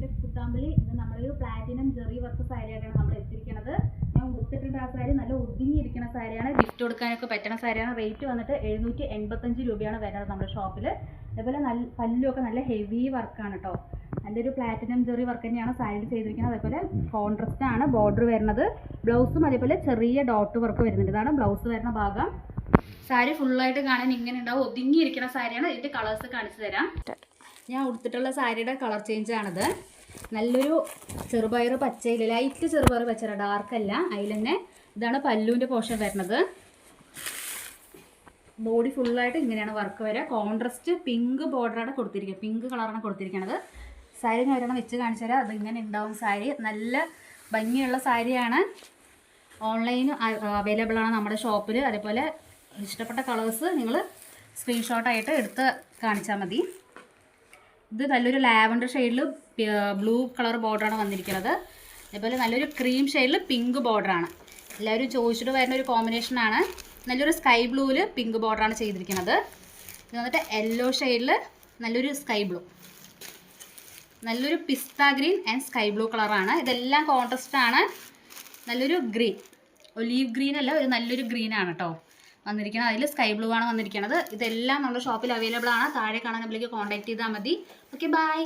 Necklace കുത്താമ്പലി ഇത് നമ്മളൊരു platinum Jerry work സാരിയായിട്ടാണ് നമ്മൾ എത്തിയിരിക്കുന്നത് ഞാൻ ഉടുത്തിട്ടുണ്ട് ആ സാരി നല്ല ഒതുങ്ങിയിരിക്കുന്ന സാരിയാണ്. ഗിഫ്റ്റ് കൊടുക്കാനൊക്കെ പറ്റുന്ന സാരിയാണ്. റേറ്റ് വന്നിട്ട് എഴുന്നൂറ്റി എൺപത്തഞ്ച് രൂപയാണ് വരുന്നത് നമ്മുടെ ഷോപ്പിൽ അതേപോലെ നല്ല പല്ലുമൊക്കെ നല്ല ഹെവി വർക്കാണ് കേട്ടോ. നല്ലൊരു പ്ലാറ്റിനം ജെറി വർക്ക് തന്നെയാണ് സാരിയിൽ ചെയ്തിരിക്കുന്നത്. അതേപോലെ കോൺട്രസ്റ്റ് ആണ് ബോർഡർ വരുന്നത്. ബ്ലൗസും അതേപോലെ ചെറിയ ഡോട്ട് വർക്ക് വരുന്നുണ്ട്. ഇതാണ് ബ്ലൗസ് വരുന്ന ഭാഗം. സാരി ഫുള്ളായിട്ട് കാണാൻ ഇങ്ങനെ ഉണ്ടാവും. ഒതുങ്ങിയിരിക്കുന്ന സാരിയാണ്. ഇതിന്റെ കളേഴ്സ് കാണിച്ചു തരാം. ഞാൻ ഉടുത്തിട്ടുള്ള സാരിയുടെ കളർ ചേഞ്ച് ആണത്. നല്ലൊരു ചെറുപയർ പച്ചയിൽ ലൈറ്റ് ചെറുപയർ പച്ചര ഡാർക്കല്ല അതിൽ തന്നെ ഇതാണ് പല്ലുവിന്റെ പോഷൻ വരുന്നത്. ബോഡി ഫുള്ളായിട്ട് ഇങ്ങനെയാണ് വർക്ക് വരിക. കോൺട്രസ്റ്റ് പിങ്ക് ബോർഡറാണ് കൊടുത്തിരിക്കുക. പിങ്ക് കളറാണ് കൊടുത്തിരിക്കുന്നത് സാരി ഞാൻ ഒരെണ്ണം വെച്ച് കാണിച്ചു തരാം. ഇങ്ങനെ ഉണ്ടാവും സാരി. നല്ല ഭംഗിയുള്ള സാരിയാണ്. ഓൺലൈൻ അവൈലബിൾ ആണ് നമ്മുടെ ഷോപ്പിൽ അതേപോലെ ഇഷ്ടപ്പെട്ട കളേഴ്സ് നിങ്ങൾ സ്ക്രീൻഷോട്ടായിട്ട് എടുത്ത് കാണിച്ചാൽ മതി. ഇത് നല്ലൊരു ലാവൻഡർ ഷെയ്ഡിൽ ബ്ലൂ കളർ ബോർഡറാണ് വന്നിരിക്കുന്നത്. അതേപോലെ നല്ലൊരു ക്രീം ഷെയ്ഡിൽ പിങ്ക് ബോർഡറാണ്. എല്ലാവരും ചോദിച്ചിട്ട് വരുന്ന ഒരു കോമ്പിനേഷനാണ് നല്ലൊരു സ്കൈ ബ്ലൂവിൽ പിങ്ക് ബോർഡറാണ് ചെയ്തിരിക്കുന്നത്. ഇത് വന്നിട്ട് യെല്ലോ ഷെയ്ഡിൽ നല്ലൊരു സ്കൈ ബ്ലൂ നല്ലൊരു pista green and sky blue കളറാണ്. ഇതെല്ലാം കോൺട്രസ്റ്റ് ആണ്. നല്ലൊരു ഗ്രീൻ. ഒലീവ് ഗ്രീൻ അല്ല ഒരു നല്ലൊരു ഗ്രീനാണ് കേട്ടോ വന്നിരിക്കുന്നത് അതിൽ സ്കൈ ബ്ലൂ ആണ് വന്നിരിക്കുന്നത് ഇതെല്ലാം നമ്മുടെ ഷോപ്പിൽ അവൈലബിൾ ആണ്. താഴെ കാണാൻ നമ്മളേക്ക് കോൺടാക്ട് ചെയ്താൽ മതി. Okay bye